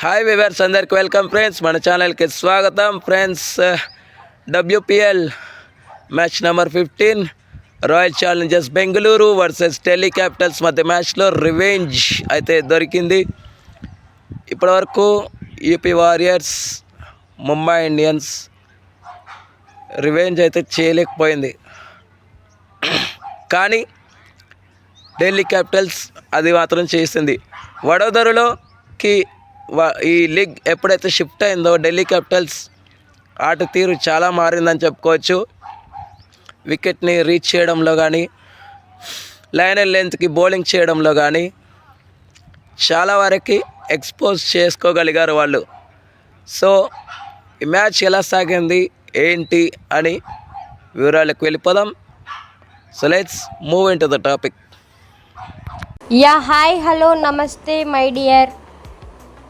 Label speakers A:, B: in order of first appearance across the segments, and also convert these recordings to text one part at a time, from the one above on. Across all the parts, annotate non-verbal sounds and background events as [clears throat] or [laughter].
A: Hi viewers అందరికి welcome friends మన ఛానల్కి స్వాగతం friends WPL match number fifteen royal challengers Bengaluru versus Delhi capitals మధ్య మ్యాచ్లో రివెంజ్ అయితే దొరికింది. ఇప్పటివరకు UP warriors Mumbai Indians revenge అయితే చేయలేకపోయింది. కానీ ఢిల్లీ క్యాపిటల్స్ అది మాత్రం చేసింది. వడోదరలోకి ఈ లీగ్ ఎప్పుడైతే షిఫ్ట్ అయిందో ఢిల్లీ క్యాపిటల్స్ ఆట తీరు చాలా మారిందని చెప్పుకోవచ్చు. వికెట్ని రీచ్ చేయడంలో కానీ లైన్ అండ్ లెంత్కి బౌలింగ్ చేయడంలో కానీ చాలా వరకు ఎక్స్పోజ్ చేసుకోగలిగారు వాళ్ళు. సో ఈ మ్యాచ్ ఎలా సాగింది ఏంటి అని వివరాలకు వెళ్ళిపోదాం. So let's move in to the topic
B: yeah hi hello నమస్తే my dear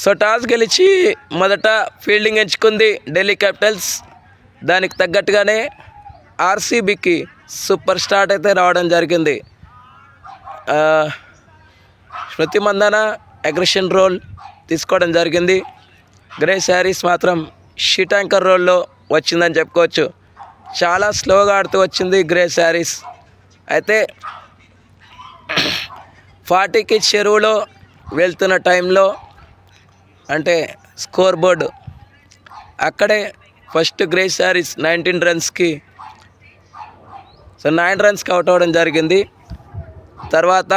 A: సో టాస్ గెలిచి మొదట ఫీల్డింగ్ ఎంచుకుంది ఢిల్లీ క్యాపిటల్స్. దానికి తగ్గట్టుగానే ఆర్సీబీకి సూపర్ స్టార్ట్ అయితే రావడం జరిగింది. స్మృతి మందన అగ్రెషన్ రోల్ తీసుకోవడం జరిగింది. గ్రే శారీస్ మాత్రం షీట్ యాంకర్ రోల్లో వచ్చిందని చెప్పుకోవచ్చు. చాలా స్లోగా ఆడుతూ వచ్చింది గ్రే శారీస్ అయితే ఫార్టీకి చెరువులో వెళ్తున్న టైంలో అంటే స్కోర్ బోర్డు అక్కడే ఫస్ట్ గ్రే శారీస్ నైన్టీన్ రన్స్కి. సో నైన్ రన్స్కి అవుట్ అవ్వడం జరిగింది. తర్వాత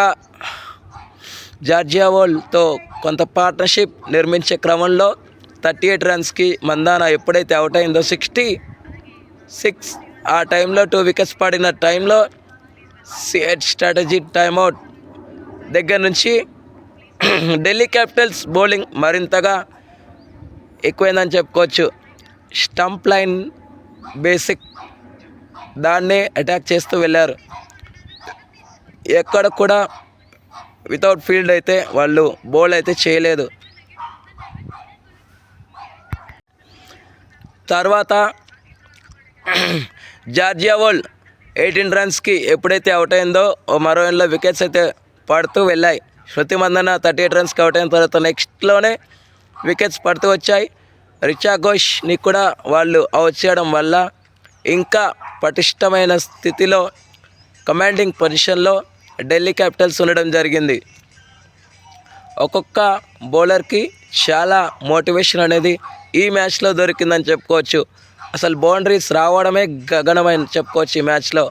A: జార్జియా వరల్డ్తో కొంత పార్ట్నర్షిప్ నిర్మించే క్రమంలో థర్టీ ఎయిట్ రన్స్కి మందాన ఎప్పుడైతే అవుట్ అయిందో సిక్స్టీ సిక్స్ ఆ టైంలో టూ వికెట్స్ పడిన టైంలో సిఎట్ స్ట్రాటజీ టైమ్అవుట్ దగ్గర నుంచి [clears throat] ఢిల్లీ క్యాపిటల్స్ బౌలింగ్ మరింతగా ఎక్కువైందని చెప్పుకోవచ్చు. స్టంప్ లైన్ బేసిక్ దాన్నే అటాక్ చేస్తూ వెళ్ళారు. ఎక్కడ కూడా వితౌట్ ఫీల్డ్ అయితే వాళ్ళు బౌల్ అయితే చేయలేదు. తర్వాత [clears throat] జార్జియా వరల్డ్ ఎయిటీన్ రన్స్కి ఎప్పుడైతే అవుట్ అయిందో మరో ఎన్లో వికెట్స్ అయితే పడుతూ వెళ్ళాయి. Smriti Mandhana thirty eight runs out అయిన తర్వాత నెక్స్ట్లోనే వికెట్స్ పడుతూ వచ్చాయి. రిచా ఘోష్ని కూడా వాళ్ళు అవుట్ చేయడం వల్ల ఇంకా పటిష్టమైన స్థితిలో కమాండింగ్ పొజిషన్లో ఢిల్లీ క్యాపిటల్స్ ఉండడం జరిగింది. ఒక్కొక్క బౌలర్కి చాలా మోటివేషన్ అనేది ఈ మ్యాచ్లో దొరికిందని చెప్పుకోవచ్చు. అసలు బౌండరీస్ రావడమే గగనమని చెప్పుకోవచ్చు ఈ మ్యాచ్లో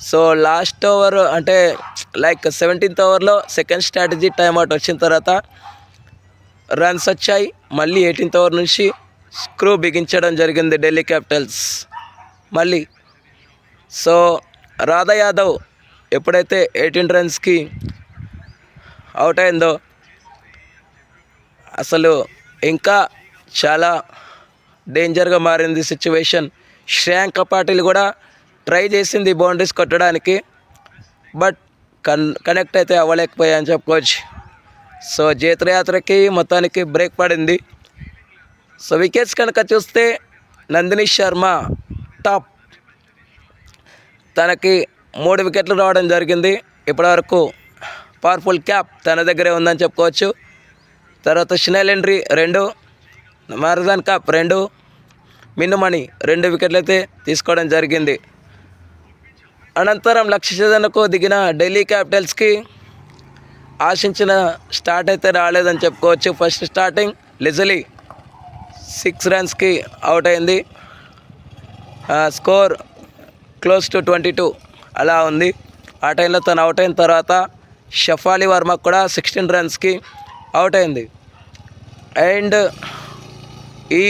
A: సో లాస్ట్ ఓవర్ అంటే లైక్ సెవెంటీన్త్ ఓవర్లో సెకండ్ స్ట్రాటజీ టైంఅవుట్ వచ్చిన తర్వాత రన్స్ వచ్చాయి. మళ్ళీ ఎయిటీన్త్ ఓవర్ నుంచి స్క్రూ బిగించడం జరిగింది ఢిల్లీ క్యాపిటల్స్ మళ్ళీ. సో రాధా యాదవ్ ఎప్పుడైతే ఎయిటీన్ రన్స్కి అవుట్ అయిందో అసలు ఇంకా చాలా డేంజర్గా మారింది సిచ్యువేషన్ శ్రేయాంక పాటిల్ కూడా ట్రై చేసింది బౌండరీస్ కొట్టడానికి బట్ కన్ కనెక్ట్ అయితే అవ్వలేకపోయాయని చెప్పుకోవచ్చు సో జీతయాత్రకి మొత్తానికి బ్రేక్ పడింది. సో వికెట్స్ కనుక చూస్తే నందిని శర్మ టాప్. తనకి మూడు వికెట్లు రావడం జరిగింది. ఇప్పటివరకు పవర్ఫుల్ క్యాప్ తన దగ్గరే ఉందని చెప్పుకోవచ్చు తర్వాత షినల్ ఎంట్రీ రెండు మారథాన్ కప్ రెండు మిన్నుమణి రెండు వికెట్లు అయితే తీసుకోవడం జరిగింది. అనంతరం లక్ష ఛేదనకు దిగిన ఢిల్లీ క్యాపిటల్స్కి ఆశించిన స్టార్ట్ అయితే రాలేదని చెప్పుకోవచ్చు. ఫస్ట్ స్టార్టింగ్ లిజలీ సిక్స్ రన్స్కి అవుట్ అయింది. Score close to twenty two అలా ఉంది. ఆ టైంలో తను అవుట్ అయిన తర్వాత షఫాలి వర్మ కూడా సిక్స్టీన్ రన్స్కి అవుట్ అయింది. అండ్ ఈ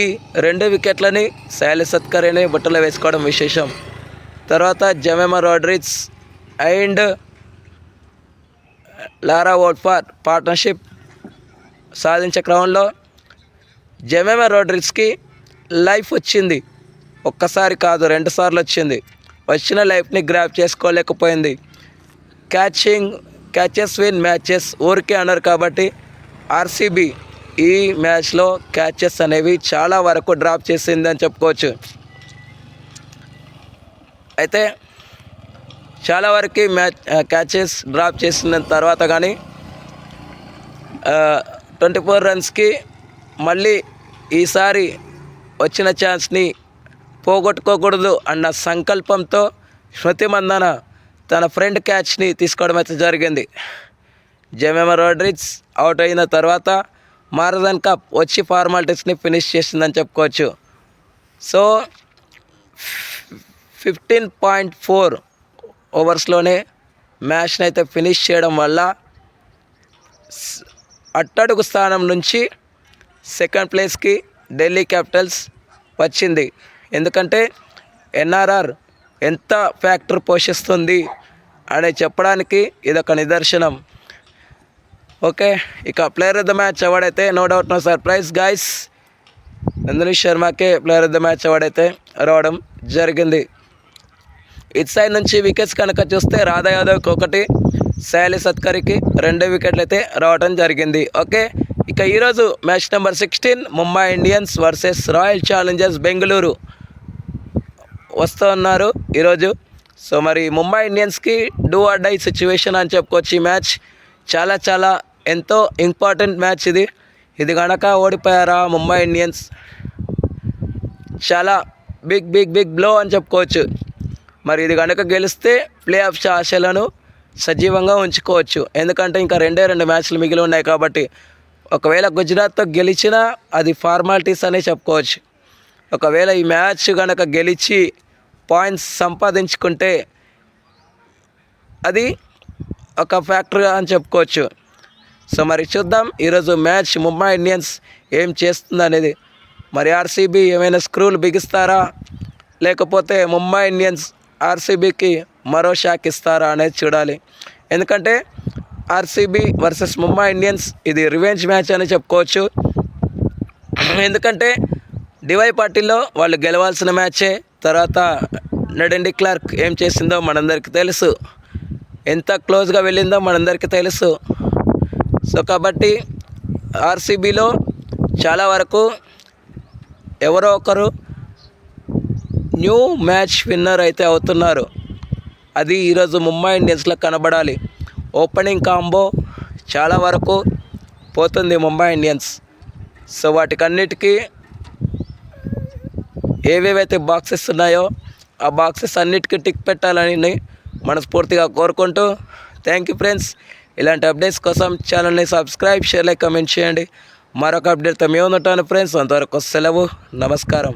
A: రెండు వికెట్లని శైలి సత్కరేని బుట్టలో వేసుకోవడం విశేషం. తర్వాత జమేమా రోడ్రిక్స్ అండ్ లారా ఓట్ఫార్ పార్ట్నర్షిప్ సాధించే క్రమంలో జమేమా రోడ్రిక్స్కి లైఫ్ వచ్చింది. ఒక్కసారి కాదు రెండుసార్లు వచ్చింది. వచ్చిన లైఫ్ని గ్రాప్ చేసుకోలేకపోయింది. క్యాచింగ్ క్యాచెస్ విన్ మ్యాచెస్ ఊరికే అన్నారు కాబట్టి ఆర్సీబీ ఈ మ్యాచ్లో క్యాచెస్ అనేవి చాలా వరకు డ్రాప్ చేసిందని చెప్పుకోవచ్చు. అయితే చాలా వరకు మ్యాచ్ క్యాచెస్ డ్రాప్ చేసిన తర్వాత కానీ ట్వంటీ ఫోర్ రన్స్కి మళ్ళీ ఈసారి వచ్చిన ఛాన్స్ని పోగొట్టుకోకూడదు అన్న సంకల్పంతో శృతి మందన తన ఫ్రెండ్ క్యాచ్ని తీసుకోవడం అయితే జరిగింది. జమేమ రోడ్రిక్స్ అవుట్ అయిన తర్వాత మారథన్ కప్ వచ్చి ఫార్మాలిటీస్ని ఫినిష్ చేసిందని చెప్పుకోవచ్చు. సో ఫిఫ్టీన్ పాయింట్ ఫోర్ ఓవర్స్లోనే మ్యాచ్ని అయితే ఫినిష్ చేయడం వల్ల అట్టడుగు స్థానం నుంచి సెకండ్ ప్లేస్కి ఢిల్లీ క్యాపిటల్స్ వచ్చింది. ఎందుకంటే ఎన్ఆర్ఆర్ ఎంత ఫ్యాక్టర్ పోషిస్తుంది అనే చెప్పడానికి ఇదొక నిదర్శనం. ఓకే ఇక ప్లేయర్ ఆఫ్ ద మ్యాచ్ ఎవడైతే no doubt no surprise guys. Nandini శర్మకే player of the match ఎవడైతే రావడం జరిగింది. ఇటు సైడ్ నుంచి వికెట్స్ కనుక చూస్తే రాధా యాదవ్కి ఒకటి శాలి సత్కరికి రెండు వికెట్లు అయితే రావడం జరిగింది. ఓకే ఇక ఈరోజు match number sixteen Mumbai Indians versus Royal Challengers Bengaluru వస్తూ ఉన్నారు ఈరోజు. సో మరి ముంబై ఇండియన్స్కి డూ ఆర్ డై సిచ్యువేషన్ అని చెప్పుకోవచ్చు ఈ మ్యాచ్. చాలా చాలా ఎంతో ఇంపార్టెంట్ మ్యాచ్ ఇది. ఇది కనుక ఓడిపోయారా ముంబై ఇండియన్స్? చాలా బిగ్ బిగ్ బిగ్ బ్లో అని చెప్పుకోవచ్చు. మరి ఇది కనుక గెలిస్తే ప్లే ఆఫ్ ఆశలను సజీవంగా ఉంచుకోవచ్చు. ఎందుకంటే ఇంకా రెండే రెండు మ్యాచ్లు మిగిలి ఉన్నాయి కాబట్టి ఒకవేళ గుజరాత్తో గెలిచినా అది ఫార్మాలిటీస్ అనే చెప్పుకోవచ్చు. ఒకవేళ ఈ మ్యాచ్ కనుక గెలిచి పాయింట్స్ సంపాదించుకుంటే అది ఒక ఫ్యాక్టర్ అని చెప్పుకోవచ్చు. సో మరి చూద్దాం ఈరోజు మ్యాచ్ ముంబై ఇండియన్స్ ఏం చేస్తుంది అనేది మరి ఆర్సీబీ ఏమైనా స్క్రూలు బిగిస్తారా? లేకపోతే ముంబై ఇండియన్స్ ఆర్సీబీకి మరో షాక్ ఇస్తారా అనేది చూడాలి. ఎందుకంటే ఆర్సీబీ వర్సెస్ ముంబై ఇండియన్స్ ఇది రివెంజ్ మ్యాచ్ అని చెప్పుకోవచ్చు. ఎందుకంటే డివై పార్టీలో వాళ్ళు గెలవాల్సిన మ్యాచే. తర్వాత నడండి క్లార్క్ ఏం చేసిందో మనందరికీ తెలుసు. ఎంత క్లోజ్గా వెళ్ళిందో మనందరికీ తెలుసు. సో కాబట్టి ఆర్సీబీలో చాలా వరకు ఎవరో ఒకరు న్యూ మ్యాచ్ విన్నర్ అయితే అవుతున్నారు. అది ఈరోజు ముంబై ఇండియన్స్లో కనబడాలి. ఓపెనింగ్ కాంబో చాలా వరకు పోతుంది ముంబై ఇండియన్స్. సో వాటికన్నిటికీ ఏవేవైతే బాక్సెస్ ఉన్నాయో ఆ బాక్సెస్ అన్నిటికీ టిక్ పెట్టాలని మనస్ఫూర్తిగా కోరుకుంటూ థ్యాంక్ యూ ఫ్రెండ్స్. ఇలాంటి అప్డేట్స్ కోసం ఛానల్ని సబ్స్క్రైబ్ షేర్ లైక్ కమెంట్ చేయండి. మరొక అప్డేట్తో మేము ఉంటాను ఫ్రెండ్స్. అంతవరకు సెలవు నమస్కారం.